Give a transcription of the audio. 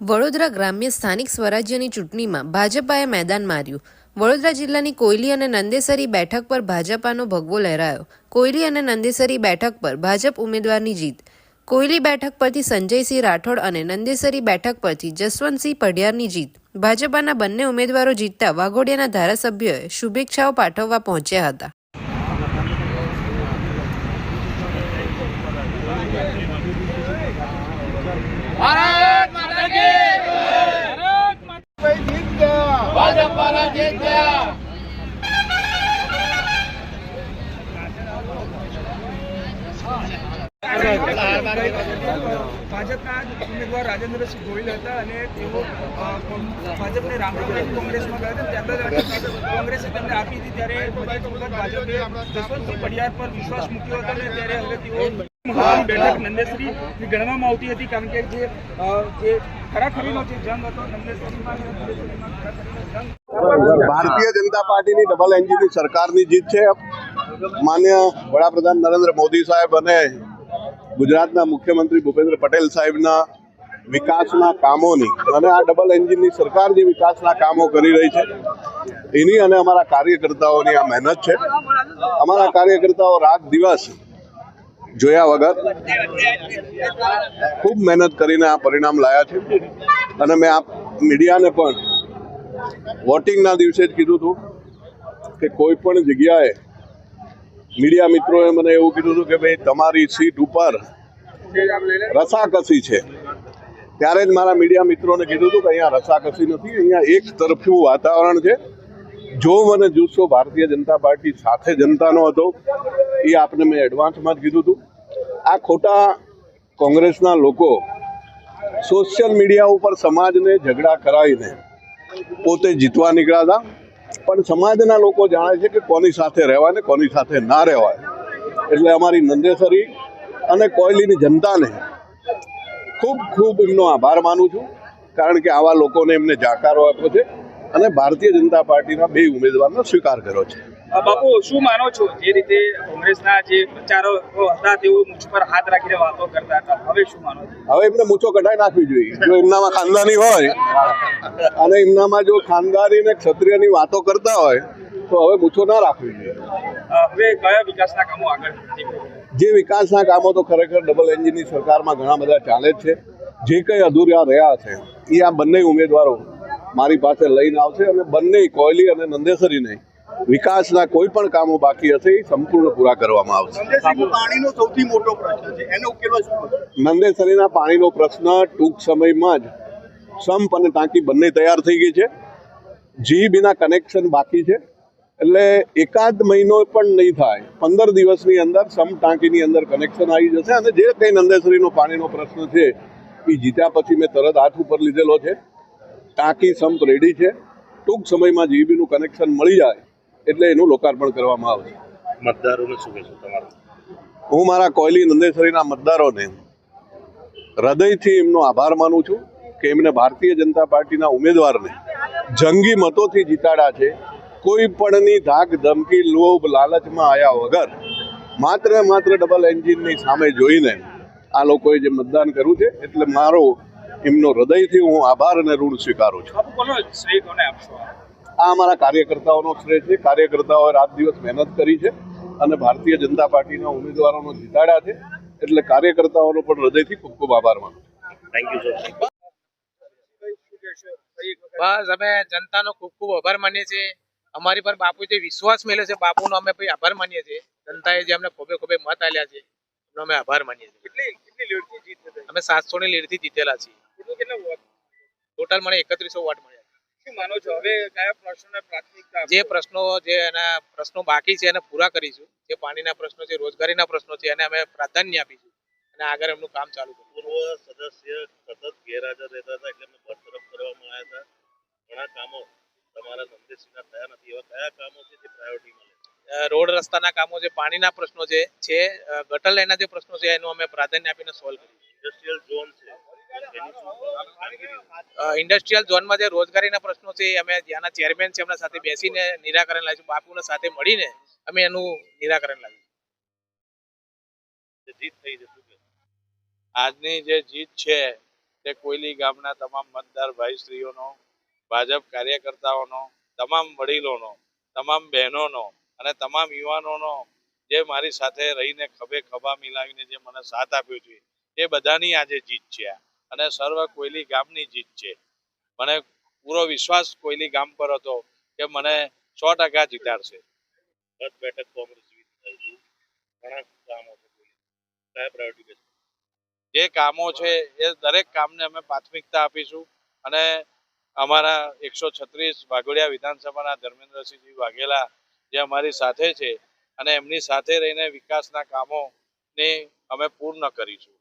વડોદરા ગ્રામ્ય સ્થાનિક સ્વરાજ્યની ચૂંટણીમાં ભાજપાએ મેદાન માર્યું. વડોદરા જિલ્લાની કોયલી અને નંદેસરી બેઠક પર ભાજપાનો ભગવો લહેરાયો. કોયલી અને નંદેસરી બેઠક પર ભાજપ ઉમેદવારની જીત. કોયલી બેઠક પરથી સંજયસિંહ રાઠોડ અને નંદેસરી બેઠક પરથી જસવંતસિંહ પઢિયારની જીત. ભાજપાના બંને ઉમેદવારો જીતતા વાઘોડિયાના ધારાસભ્યોએ શુભેચ્છાઓ પાઠવવા પહોંચ્યા હતા. ભારત માતા કી ભારત માતા જીત ગયા ભાજપ વાળા જીત ગયા ભાજપના ઉમેદવાર રાજેન્દ્રસિંહ ગોહિલ હતા અને તેઓ ભાજપને રામરામ કોંગ્રેસમાં ગયા હતા ત્યારબાદ કોંગ્રેસે તેમને આપી હતી ત્યારે ભાજપે જસવંતસિંહ પડિયાર પર વિશ્વાસ મૂક્યો હતો અને ત્યારે હવે તેઓ બેઠક નંદેશ્રી ગણવામાં આવતી હતી કારણ કે જે ખરાખરીનો જે જંગ હતો નંદેશ્વરીમાં જંગ ભારતીય જનતા પાર્ટીની ડબલ એન્જિનની સરકારની જીત છે. માન્ય વડાપ્રધાન નરેન્દ્ર મોદી સાહેબ અને ગુજરાતના મુખ્યમંત્રી ભૂપેન્દ્ર પટેલ સાહેબના વિકાસના કામોની અને આ ડબલ એન્જિનની સરકાર જે વિકાસના કામો કરી રહી છે, એની અને અમારા કાર્યકર્તાઓની આ મહેનત છે. અમારા કાર્યકર્તાઓ રાત દિવસ જોયા વગર ખૂબ મહેનત કરીને આ પરિણામ લાયા છે. અને મેં આ મીડિયાને પણ વોટિંગના દિવસે જ કીધું હતું કે કોઈ પણ જગ્યાએ મીડિયા મિત્રોએ મને એવું કીધું હતું કે ભાઈ, તમારી સીટ ઉપર રસાકસી છે. ત્યારે જ મારા મીડિયા મિત્રોને કીધું હતું કે અહીંયા રસાકસી નથી, અહીંયા એક તરફ્યું વાતાવરણ છે. જો મને જુસ્સો ભારતીય જનતા પાર્ટી સાથે જનતાનો હતો, એ આપને મેં એડવાન્સમાં જ કીધું હતું. આ ખોટા કોંગ્રેસના લોકો સોશિયલ મીડિયા ઉપર સમાજને ઝઘડા કરાવીને પોતે જીતવા નીકળ્યા હતા. પણ સમાજના લોકો જાણે છે કે કોની સાથે રહેવાય ને કોની સાથે ના રહેવાય. એટલે અમારી નંદેસરી અને કોયલીની જનતાને ખૂબ ખૂબ એમનો આભાર માનું છું. કારણ કે આવા લોકોને એમને જાકારો આપ્યો છે અને ભારતીય જનતા પાર્ટીના બે ઉમેદવારનો સ્વીકાર કર્યો છે. બાપુ શું માનો છો? જે રીતે કોંગ્રેસના જે પ્રચારો હતા તેઓ મૂછ પર હાથ રાખીને વાતો કરતા હતા. હવે શું માનો હવે એમને મૂછો કઢાઈ નાખવી જોઈએ. જો એમનામાં ખાનદાની હોય અને એમનામાં જો ખાનદાની ને ક્ષત્રિયની વાતો કરતા હોય તો હવે મૂછો ના રાખવી જોઈએ. હવે કયા વિકાસના કામો આગળ જે વિકાસના કામો તો ખરેખર ડબલ એન્જિનની સરકારમાં ઘણા બધા ચાલે જ છે. જે કંઈ અધૂરા રહ્યા છે એ આ બંને ઉમેદવારો મારી પાસે લઈને આવશે અને બંને કોયલી અને નંદેસરીને વિકાસના કોઈ પણ કામો બાકી હશે એ સંપૂર્ણ પૂરા કરવામાં આવશે. પાણીનો સૌથી મોટો પ્રશ્ન છે. એને ઉકેલવા શું નંદેસરીના પાણીનો પ્રશ્ન ટૂંક સમયમાં જ સંપ અને ટાંકી બંને તૈયાર થઈ ગઈ છે. જીબીના કનેક્શન બાકી છે. એટલે એકાદ મહિનો પણ નહીં થાય. પંદર દિવસની અંદર સમ ટાંકીની અંદર કનેક્શન આવી જશે અને જે કંઈ નંદેસરીનો પાણીનો પ્રશ્ન છે એ જીત્યા પછી મેં તરત હાથ ઉપર લીધેલો છે. ટાંકી સંપ રેડી છે. ટૂંક સમયમાં જીબીનું કનેક્શન મળી જાય એટલે એનું લોકાર્પણ કરવામાં આવશે. મતદારોને શું કહેશો તમારું? હું મારા કોયલી નંદેસરીના મતદારોને હૃદયથી એમનો આભાર માનું છું. કે એમને ભારતીય જનતા પાર્ટીના ઉમેદવારને જંગી મતોથી જીતાડ્યા છે કોઈ પણની ધાક ધમકી લોભ લાલચમાં આવ્યા વગર માત્ર માત્ર ડબલ એન્જિનની સામે જોઈને આ લોકોએ જે મતદાન કર્યું છે એટલે મારો એમનો હૃદયથી હું આભાર અને ઋણ સ્વીકારું છું. આ અમારા કાર્યકર્તાઓનો શ્રેય છે. કાર્યકર્તાઓએ રાત દિવસ મહેનત કરી છે અને ભારતીય જનતા પાર્ટીના ઉમેદવારોનો જીતાડ્યા છે. એટલે કાર્યકર્તાઓનો પણ હૃદયથી ખૂબ ખૂબ આભાર માનું છું. થેન્ક યુ સર શું કહેશો ફરી એક વખત. બસ અમે જનતાનો ખૂબ ખૂબ આભાર માનીએ છીએ. અમારી પર બાપુ જે વિશ્વાસ મેળ્યો છે. બાપુનો અમે ભાઈ આભાર માનીએ છીએ. જનતાએ જે અમને ખોબે ખોબે મત આલ્યા છે એનો અમે આભાર માનીએ છીએ. કેટલી કેટલી લીડથી જીત અમે સાતસો ની લીડથી જીતેલા છીએ. કેટલું કેટલા વોટ? ટોટલ મને એકત્રીસો વોટ મળ્યા. શું માનો છો? હવે કયા પ્રશ્નોને પ્રાથમિકતા જે પ્રશ્નો જે એના પ્રશ્નો બાકી છે એને પૂરા કરીશું. જે પાણીના પ્રશ્નો છે રોજગારીના પ્રશ્નો છે એને અમે પ્રાધાન્ય આપીશું. અને આગળ એમનું કામ ચાલુ કરીશું. પૂર્વ સદસ્ય સતત ગેરહાજર થયા નથી. એવા કયા કામો છે જે પ્રાયોરિટી રોડ રસ્તાના કામો છે પાણીના પ્રશ્નો જે છે ગટર લાઈનના જે પ્રશ્નો છે એનું અમે પ્રાધાન્ય આપીને સોલ્વ કર્યું ઇન્ડસ્ટ્રીયલ ઝોન છે. ઇન્ડસ્ટ્રીયલ ઝોનમાં જે રોજગારીના પ્રશ્નો છે અમે ત્યાંના ચેરમેન છે એમના સાથે બેસીને નિરાકરણ લાવીશું. બાપુના સાથે મળીને અમે એનું નિરાકરણ લાવીશું. જીત થઈ જશે આજની જે જીત છે તે કોયલી ગામના તમામ મતદાર ભાઈશ્રીઓનો ભાજપ કાર્યકર્તાઓનો તમામ વડીલોનો તમામ બહેનોનો અને તમામ યુવાનોનો જે મારી સાથે રહીને ખભે ખભા મિલાવીને જે મને સાથ આપ્યો છે એ બધાની આજે જીત છે. અને સર્વ કોયલી ગામની જીત છે. મને પૂરો વિશ્વાસ કોયલી ગામ પર હતો કે મને સો ટકા જીતાડશે. ગત બેઠક કોંગ્રેસ ઘણા કામો છે કયા પ્રાયોરિટી જે કામો છે એ દરેક કામને અમે પ્રાથમિકતા આપીશું અને અમારા એકસો છત્રીસ વાઘોડિયા વિધાનસભાના ધર્મેન્દ્રસિંહજી વાઘેલા જે અમારી સાથે છે અને એમની સાથે રહીને વિકાસના કામોને અમે પૂર્ણ કરીશું.